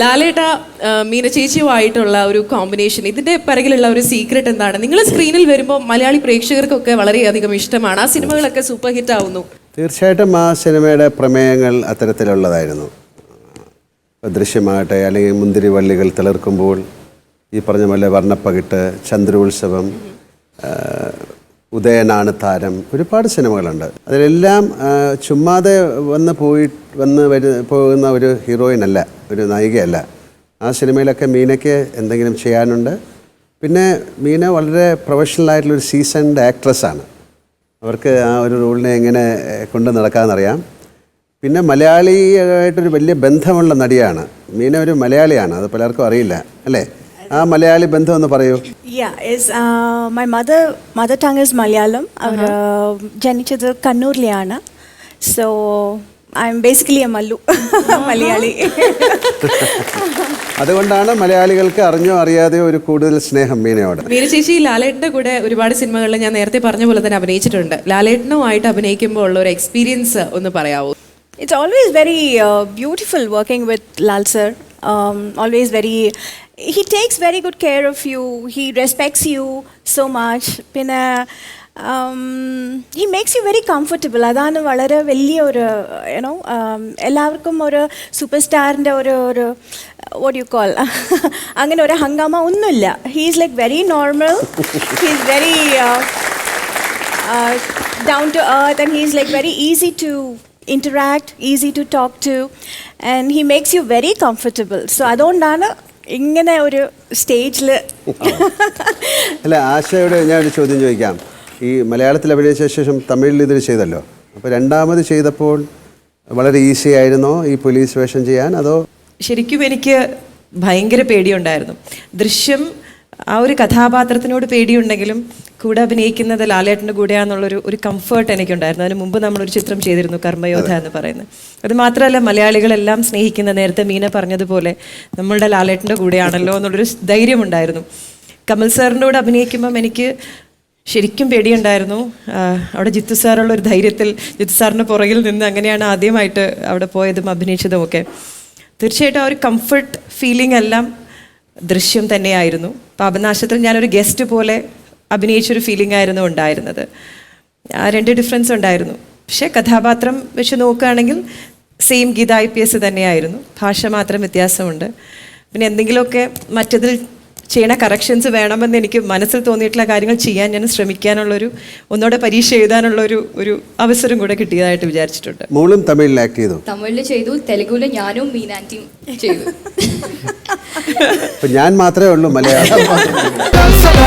ലാലേട്ട മീന ചേച്ചിയുമായിട്ടുള്ള ഒരു കോമ്പിനേഷൻ ഇതിന്റെ പിറകിലുള്ള ഒരു സീക്രട്ട് എന്താണ്? നിങ്ങൾ സ്ക്രീനിൽ വരുമ്പോൾ മലയാളി പ്രേക്ഷകർക്കൊക്കെ വളരെയധികം ഇഷ്ടമാണ്. ആ സിനിമകളൊക്കെ സൂപ്പർ ഹിറ്റ് ആവുന്നു. തീർച്ചയായിട്ടും ആ സിനിമയുടെ പ്രമേയങ്ങൾ അത്തരത്തിലുള്ളതായിരുന്നു. ദൃശ്യമാകട്ടെ അല്ലെങ്കിൽ മുന്തിരിവള്ളികൾ തിളർക്കുമ്പോൾ ഈ പറഞ്ഞ പോലെ വർണപ്പകിട്ട് ചന്ദ്രോത്സവം ഉദയനാണ് താരം. ഒരുപാട് സിനിമകളുണ്ട്. അതിലെല്ലാം ചുമ്മാതെ വന്ന് പോയി വന്ന് വരു പോകുന്ന ഒരു ഹീറോയിൻ അല്ല ഒരു നായികയല്ല. ആ സിനിമയിലൊക്കെ മീനയ്ക്ക് എന്തെങ്കിലും ചെയ്യാനുണ്ട്. പിന്നെ മീന വളരെ പ്രൊഫഷണൽ ഒരു സീസൺഡ് ആക്ട്രസ്സാണ് അവർക്ക് ആ ഒരു റോളിനെ എങ്ങനെ കൊണ്ട് നടക്കാമെന്നറിയാം പിന്നെ മലയാളിയായിട്ടൊരു വലിയ ബന്ധമുള്ള നടിയാണ്. മീന ഒരു മലയാളിയാണ് അത് പലർക്കും അറിയില്ല അല്ലേ? ആ മലയാളി ബന്ധം ഒന്ന് പറയൂ. Yeah, is mother my mother mother tongue is Malayalam. അവർ ജനിച്ചത് കണ്ണൂരിലെയാണ്. So I am basically a Mallu Malayali. അതുകൊണ്ടാണ് മലയാളികൾക്ക് അറിഞ്ഞോ അറിയാതെയോ ഒരു കൂടുതൽ സ്നേഹം മീനയോട്. മീനശേഷി ചേച്ചി ലാലേട്ടന്റെ കൂടെ ഒരുപാട് സിനിമകളിൽ ഞാൻ നേരത്തെ പറഞ്ഞ പോലെ തന്നെ അഭിനയിച്ചിട്ടുണ്ട്. ലാലേട്ടനുമായിട്ട് അഭിനയിക്കുമ്പോൾ ഉള്ള ഒരു എക്സ്പീരിയൻസ് ഒന്ന് പറയാവോ? It's always very beautiful working with Lal sir always Um, he takes very good care of you. He respects you so much. പിന്നെ um, he makes you very comfortable. അതാണ് വളരെ വലിയ ഒരു യുനോ എല്ലാവർക്കും ഒരു സൂപ്പർ സ്റ്റാറിന്റെ ഒരു ഒരു വോട്ട് യു കോൾ അങ്ങനെ ഒരു ഹങ്കാമ ഒന്നുമില്ല he is like very normal he is very uh, down to earth and he's like very easy to interact easy to talk to and he makes you very comfortable so അതുകൊണ്ടാണ് ഇങ്ങനെ ഒരു സ്റ്റേജിൽ അല്ല ആശയോട് ഞാൻ ഒരു ചോദ്യം ചോദിക്കാം. ഈ മലയാളത്തിൽ അഭിനയിച്ച ശേഷം തമിഴിൽ ഇതിൽ ചെയ്തല്ലോ. അപ്പോൾ രണ്ടാമത് ചെയ്തപ്പോൾ വളരെ ഈസി ആയിരുന്നോ ഈ പോലീസ് വേഷം ചെയ്യാൻ? അതോ ശരിക്കും എനിക്ക് ഭയങ്കര പേടിയുണ്ടായിരുന്നു. ദൃശ്യം ആ ഒരു കഥാപാത്രത്തിനോട് പേടിയുണ്ടെങ്കിലും കൂടെ അഭിനയിക്കുന്നത് ലാലേട്ടന്റെ കൂടെയാണെന്നുള്ളൊരു ഒരു കംഫേർട്ട് എനിക്കുണ്ടായിരുന്നു. അതിന് മുമ്പ് നമ്മളൊരു ചിത്രം ചെയ്തിരുന്നു കർമ്മയോധ എന്ന് പറയുന്നത്. അത് മാത്രമല്ല മലയാളികളെല്ലാം സ്നേഹിക്കുന്ന നേരത്തെ മീന പറഞ്ഞതുപോലെ നമ്മളുടെ ലാലേട്ടന്റെ കൂടെയാണല്ലോ എന്നുള്ളൊരു ധൈര്യമുണ്ടായിരുന്നു. കമൽ സാറിന്റെ കൂടെ അഭിനയിക്കുമ്പം എനിക്ക് ശരിക്കും പേടിയുണ്ടായിരുന്നു. അവിടെ ജിത്തു സാറുള്ള ഒരു ധൈര്യത്തിൽ ജിത്തു സാറിന്റെ പുറകിൽ നിന്ന് അങ്ങനെയാണ് ആദ്യമായിട്ട് അവിടെ പോയതും അഭിനയിച്ചതും ഒക്കെ തീർച്ചയായിട്ടും ആ ഒരു കംഫർട്ട് ഫീലിംഗ് എല്ലാം ദൃശ്യം തന്നെയായിരുന്നു. പാപനാശത്തിൽ ഞാനൊരു ഗസ്റ്റ് പോലെ അഭിനയിച്ചൊരു ഫീലിംഗ് ആയിരുന്നു ഉണ്ടായിരുന്നത്. ആ രണ്ട് ഡിഫറൻസ് ഉണ്ടായിരുന്നു. പക്ഷേ കഥാപാത്രം വെച്ച് നോക്കുകയാണെങ്കിൽ same Geetha I P S തന്നെയായിരുന്നു. ഭാഷ മാത്രം വ്യത്യാസമുണ്ട്. പിന്നെ എന്തെങ്കിലുമൊക്കെ മറ്റതിൽ ചെയ്യണ കറക്ഷൻസ് വേണമെന്ന് എനിക്ക് മനസ്സിൽ തോന്നിയിട്ടുള്ള കാര്യങ്ങൾ ചെയ്യാൻ ഞാൻ ശ്രമിക്കാനുള്ളൊരു ഒന്നുകൂടെ പരീക്ഷ എഴുതാനുള്ളൊരു ഒരു അവസരം കൂടെ കിട്ടിയതായിട്ട് വിചാരിച്ചിട്ടുണ്ട്. മോളും തമിഴിൽ ആക്ട് ചെയ്തു? തമിഴിൽ ചെയ്തു തെലുഗുവിൽ ഞാനും മീനാന്റിയും ചെയ്തു. ഞാൻ മാത്രമേ ഉള്ളൂ മലയാളം.